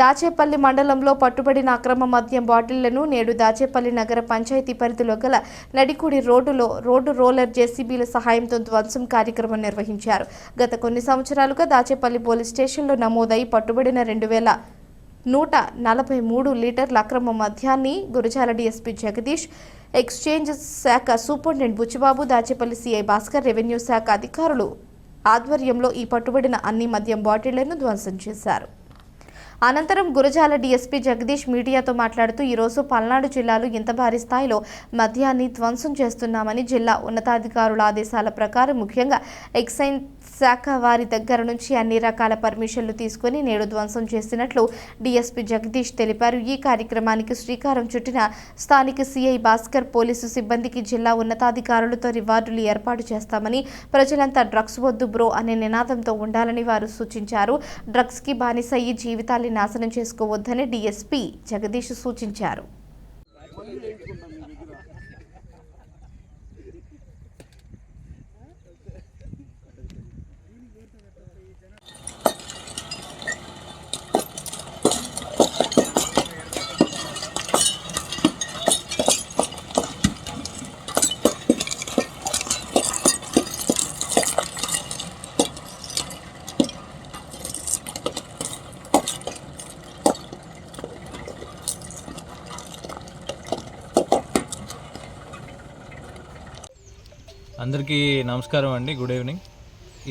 దాచేపల్లి మండలంలో పట్టుబడిన అక్రమ మద్యం బాటిళ్ళను నేడు దాచేపల్లి నగర పంచాయతీ పరిధిలో గల నడికుడి రోడ్డులో రోడ్డు రోలర్ జేసీబీల సహాయంతో ధ్వంసం కార్యక్రమం నిర్వహించారు. గత కొన్ని సంవత్సరాలుగా దాచేపల్లి పోలీస్ స్టేషన్లో నమోదై పట్టుబడిన రెండు వేల నూట నలభై మూడు లీటర్ల అక్రమ మద్యాన్ని గురజాల డీఎస్పీ జగదీష్ ఎక్స్చేంజ్ శాఖ superintendent Buchibabu Dachepalli CI Bhaskar revenue శాఖ అధికారులు ఆధ్వర్యంలో ఈ పట్టుబడిన అన్ని మద్యం బాటిళ్ళను ధ్వంసం చేశారు. అనంతరం గురజాల డీఎస్పీ జగదీష్ మీడియాతో మాట్లాడుతూ ఈరోజు పల్నాడు జిల్లాలో ఇంత భారీ స్థాయిలో మద్యాన్ని ధ్వంసం చేస్తున్నామని జిల్లా ఉన్నతాధికారుల ఆదేశాల ప్రకారం ముఖ్యంగా ఎక్సైజ్ శాఖ వారి దగ్గర నుంచి అన్ని రకాల పర్మిషన్లు తీసుకుని నేడు ధ్వంసం చేసినట్లు డీఎస్పీ జగదీష్ తెలిపారు. ఈ కార్యక్రమానికి శ్రీకారం చుట్టిన స్థానిక సిఐ భాస్కర్ పోలీసు సిబ్బందికి జిల్లా ఉన్నతాధికారులతో రివార్డులు ఏర్పాటు చేస్తామని ప్రజలంతా డ్రగ్స్ వద్దు బ్రో అనే నినాదంతో ఉండాలని వారు సూచించారు. డ్రగ్స్కి బానిసయ్యి జీవితాల్ని నాశనం చేసుకోవద్దని డీఎస్పీ జగదీష్ సూచించారు. అందరికీ నమస్కారం అండి. Good evening.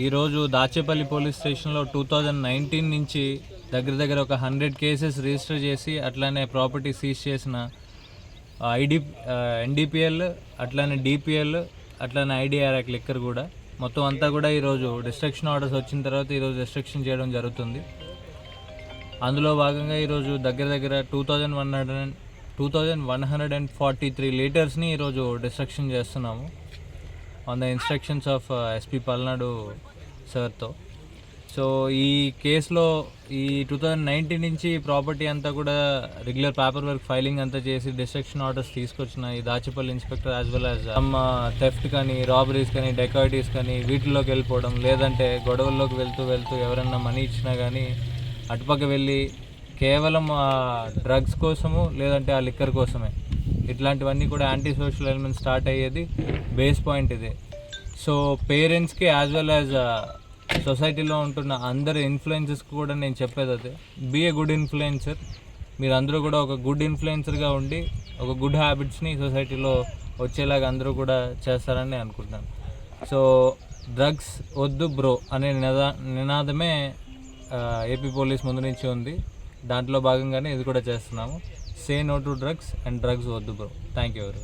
ఈరోజు దాచేపల్లి పోలీస్ స్టేషన్లో టూ థౌజండ్ నైన్టీన్ నుంచి దగ్గర దగ్గర ఒక హండ్రెడ్ కేసెస్ రిజిస్టర్ చేసి అట్లానే ప్రాపర్టీ సీజ్ చేసిన ఐడి ఎన్డీపీఎల్ అట్లానే డిపిఎల్ అట్లానే ఐడిఆర్ యాక్ట్ లిక్కర్ కూడా. మొత్తం అంతా కూడా ఈరోజు డిస్ట్రక్షన్ ఆర్డర్స్ వచ్చిన తర్వాత ఈరోజు డిస్ట్రక్షన్ చేయడం జరుగుతుంది. అందులో భాగంగా ఈరోజు దగ్గర దగ్గర two thousand one hundred and two thousand one hundred and forty three లీటర్స్ని ఈరోజు డిస్ట్రక్షన్ చేస్తున్నాము. On the instructions of SP Palnadu సార్తో సో ఈ కేసులో ఈ టూ థౌజండ్ నైన్టీన్ నుంచి ప్రాపర్టీ అంతా కూడా రెగ్యులర్ పేపర్ వర్క్ ఫైలింగ్ అంతా చేసి డిస్ట్రక్షన్ ఆర్డర్స్ తీసుకొచ్చిన ఈ Dachepalli inspector as well as అమ్మ థెఫ్ట్ కానీ రాబరీస్ కానీ డెకాయిటీస్ కానీ వీటిలోకి వెళ్ళిపోవడం లేదంటే గొడవల్లోకి వెళ్తూ వెళ్తూ ఎవరన్నా మనీ ఇచ్చినా కానీ అటుపక్క వెళ్ళి కేవలం ఆ డ్రగ్స్ కోసము లేదంటే ఆ లిక్కర్ కోసమే. ఇట్లాంటివన్నీ కూడా యాంటీ సోషల్ ఎలిమెంట్ స్టార్ట్ అయ్యేది బేస్ పాయింట్ ఇది. సో పేరెంట్స్కి యాజ్ వెల్ యాజ్ సొసైటీలో ఉంటున్న అందరి ఇన్ఫ్లుయెన్సెస్కి కూడా నేను చెప్పేది అదే. బీ ఏ గుడ్ ఇన్ఫ్లుయెన్సర్ మీరు అందరూ కూడా ఒక గుడ్ ఇన్ఫ్లుయెన్సర్గా ఉండి ఒక గుడ్ హ్యాబిట్స్ని సొసైటీలో వచ్చేలాగా అందరూ కూడా చేస్తారని నేను అనుకుంటున్నాను. సో డ్రగ్స్ వద్దు బ్రో అనే నిదా నినాదమే uh, ఏపీ పోలీస్ ముందు నుంచి ఉంది. దాంట్లో భాగంగానే ఇది కూడా చేస్తున్నాము. Say no to drugs and drugs వద్దు బ్రో థ్యాంక్ యూ ఎవరి